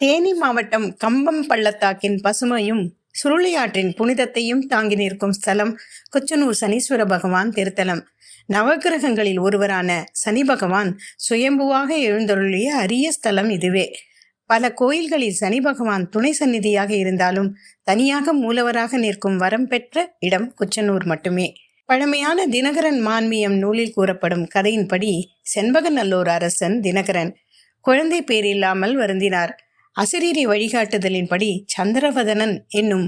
தேனி மாவட்டம் கம்பம் பள்ளத்தாக்கின் பசுமையும் சுருளியாற்றின் புனிதத்தையும் தாங்கி நிற்கும் ஸ்தலம் கொச்சனூர் சனீஸ்வர பகவான் திருத்தலம். நவக்கிரகங்களில் ஒருவரான சனி பகவான் சுயம்புவாக எழுந்தருளிய அரிய ஸ்தலம் இதுவே. பல கோயில்களில் சனி பகவான் துணை சந்நிதியாக இருந்தாலும் தனியாக மூலவராக நிற்கும் வரம் பெற்ற இடம் குச்சனூர் மட்டுமே. பழமையான தினகரன் மான்மியம் நூலில் கூறப்படும் கதையின்படி செண்பகநல்லூர் அரசன் தினகரன் குழந்தை பேரில்லாமல் வருந்தினார். அசிரீரி வழிகாட்டுதலின்படி சந்திரவதனன் என்னும்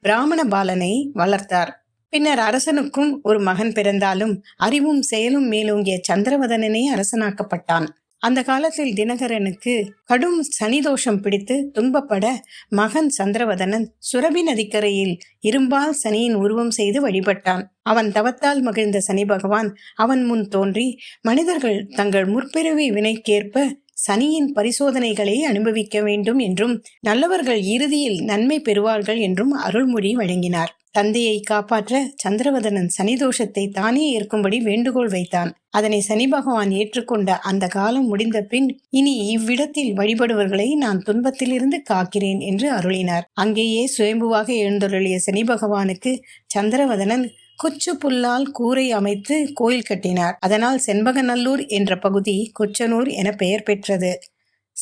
பிராமண பாலனை வளர்த்தார். பின்னர் அரசனுக்கும் ஒரு மகன் பிறந்தாலும் அறிவும் செயலும் மேலோங்கிய சந்திரவதனனே அரசனாக்கப்பட்டான். அந்த காலத்தில் தினகரனுக்கு கடும் சனிதோஷம் பிடித்து துன்பப்பட மகன் சந்திரவதனன் சுரபி நதிக்கரையில் இரும்பால் சனியின் உருவம் செய்து வழிபட்டான். அவன் தவத்தால் மகிழ்ந்த சனி பகவான் அவன் முன் தோன்றி மனிதர்கள் தங்கள் முற்பிறவி வினைக்கேற்ப சனியின் பரிசோதனைகளை அனுபவிக்க வேண்டும் என்றும் நல்லவர்கள் இறுதியில் நன்மை பெறுவார்கள் என்றும் அருள்மொழி வழங்கினார். தந்தையை காப்பாற்ற சந்திரவதனன் சனிதோஷத்தை தானே ஏற்கும்படி வேண்டுகோள் வைத்தான். அதனை சனி பகவான் ஏற்றுக்கொண்ட அந்த காலம் முடிந்த பின் இனி இவ்விடத்தில் வழிபடுவர்களை நான் துன்பத்திலிருந்து காக்கிறேன் என்று அருளினார். அங்கேயே சுயம்புவாக எழுந்தருளிய சனி பகவானுக்கு சந்திரவதனன் கொச்சு புல்லால் கூரை அமைத்து கோயில் கட்டினார். அதனால் செண்பகநல்லூர் என்ற பகுதி கொச்சனூர் என பெயர் பெற்றது.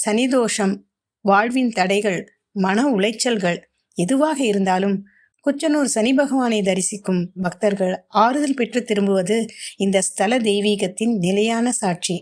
சனிதோஷம் வாழ்வின் தடைகள் மன உளைச்சல்கள் எதுவாக இருந்தாலும் குச்சனூர் சனி பகவானை தரிசிக்கும் பக்தர்கள் ஆறுதல் பெற்று திரும்புவது இந்த ஸ்தல தெய்வீகத்தின் நிலையான சாட்சி.